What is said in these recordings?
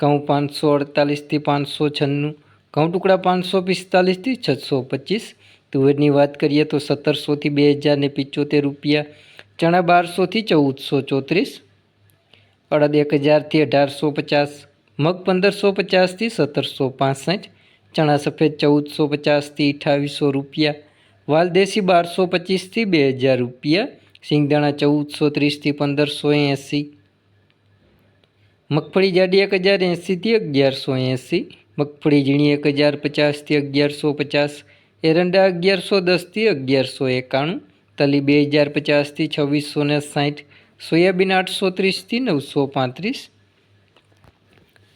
ઘઉં પાંચસો અડતાલીસથી પાંચસો છન્નું, ઘઉં ટુકડા પાંચસો પિસ્તાલીસથી છસો પચીસ. તુવેરની વાત કરીએ તો સત્તરસોથી બે હજાર પિચોતેર રૂપિયા, ચણા બારસોથી ચૌદસો ચોત્રીસ. અડદ એક હજારથી અઢારસો પચાસ, મગ પંદરસો પચાસથી સત્તરસો પાસઠ. ચણા સફેદ ચૌદસો પચાસથી અઠાવીસો રૂપિયા વાલદેશી બારસો પચીસથી બે હજાર રૂપિયા, સિંગદાણા ચૌદસો ત્રીસથી પંદરસો એંસી. મગફળી જાડી એક હજાર એંસીથી અગિયારસો એંસી, મગફળી ઝીણી એક હજાર પચાસથી અગિયારસો પચાસ, એરંડા અગિયારસો દસથી અગિયારસો એકાણું, તલી બે હજાર પચાસથી છવ્વીસો ને સાઠ, સોયાબીન આઠસો ત્રીસથી નવસો પાંત્રીસ,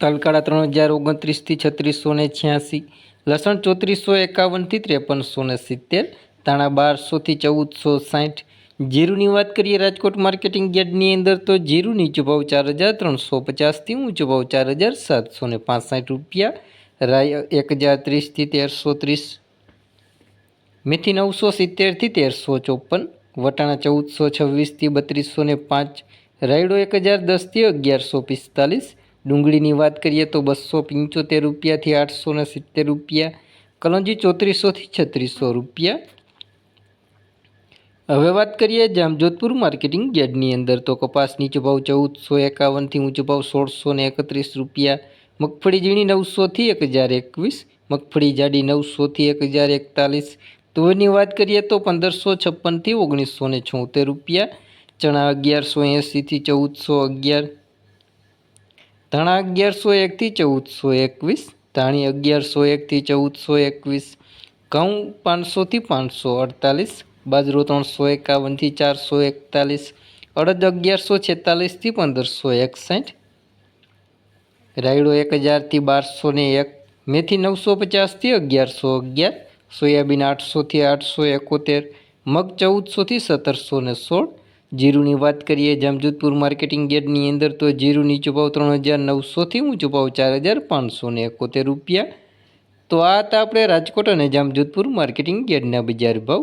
તલકાળા ત્રણ હજાર ઓગણત્રીસથી છત્રીસો ને છ્યાસી, લસણ ચોત્રીસો એકાવનથી ત્રેપનસો ને સિત્તેર, ધાણા બારસોથી ચૌદસો સાઠ જીરુની વાત કરીએ રાજકોટ માર્કેટિંગ યાર્ડની અંદર તો જીરું નીચો ભાવ ચાર હજાર ત્રણસો પચાસથી ઊંચો ભાવ ચાર હજાર સાતસો ને પાંસઠ રૂપિયા. રાય એક હજાર ત્રીસથી તેરસો ત્રીસ. મેથી નવસો સિત્તેરથી તેરસો ચોપન. વટાણા ચૌદસો છવ્વીસથી બત્રીસો ને પાંચ. રાયડો એક હજાર દસથી અગિયારસો પિસ્તાલીસ. ડુંગળીની વાત કરીએ તો બસો પંચોતેર રૂપિયાથી આઠસો ને સિત્તેર રૂપિયા. કલંજી ચોત્રીસોથી છત્રીસો રૂપિયા. હવે વાત કરીએ જામજોધપુર માર્કેટિંગ યાર્ડની અંદર. તો કપાસ નીચો ભાવ ચૌદસો એકાવનથી ઊંચો ભાવ સોળસો ને એકત્રીસ રૂપિયા. મગફળી ઝીણી નવસોથી એક હજાર એકવીસ. મગફળી જાડી નવસોથી એક હજાર એકતાલીસ. તુવેરની વાત કરીએ તો પંદરસો છપ્પનથી ઓગણીસો ને છોતેર રૂપિયા. ચણા અગિયારસો એંસીથી ચૌદસો અગિયાર. ધાણા અગિયારસો એકથી ચૌદસો એકવીસ. ધાણી અગિયારસો એકથી ચૌદસો એકવીસ. ઘઉં પાંચસોથી પાંચસો અડતાલીસ. બાજરો ત્રણસો એકાવનથી ચારસો એકતાલીસ, અડદ અગિયારસો છેતાલીસથી પંદરસો એકસઠ, રાયડો એક હજારથી બારસો ને એક, મેથી નવસો પચાસથી અગિયારસો અગિયાર, સોયાબીન આઠસોથી આઠસો એકોતેર, મગ ચૌદસોથી સત્તરસો ને સોળ, જીરુની વાત કરીએ જમજોધપુર માર્કેટિંગ યાર્ડની અંદર તો જીરું નીચો ત્રણ હજાર નવસોથી ઊંચો ભાવ ચાર હજાર પાંચસો ને એકોતેર રૂપિયા. તો આ હતા આપણે રાજકોટ અને જામજોધપુર માર્કેટિંગ યાર્ડના બજાર ભાવ.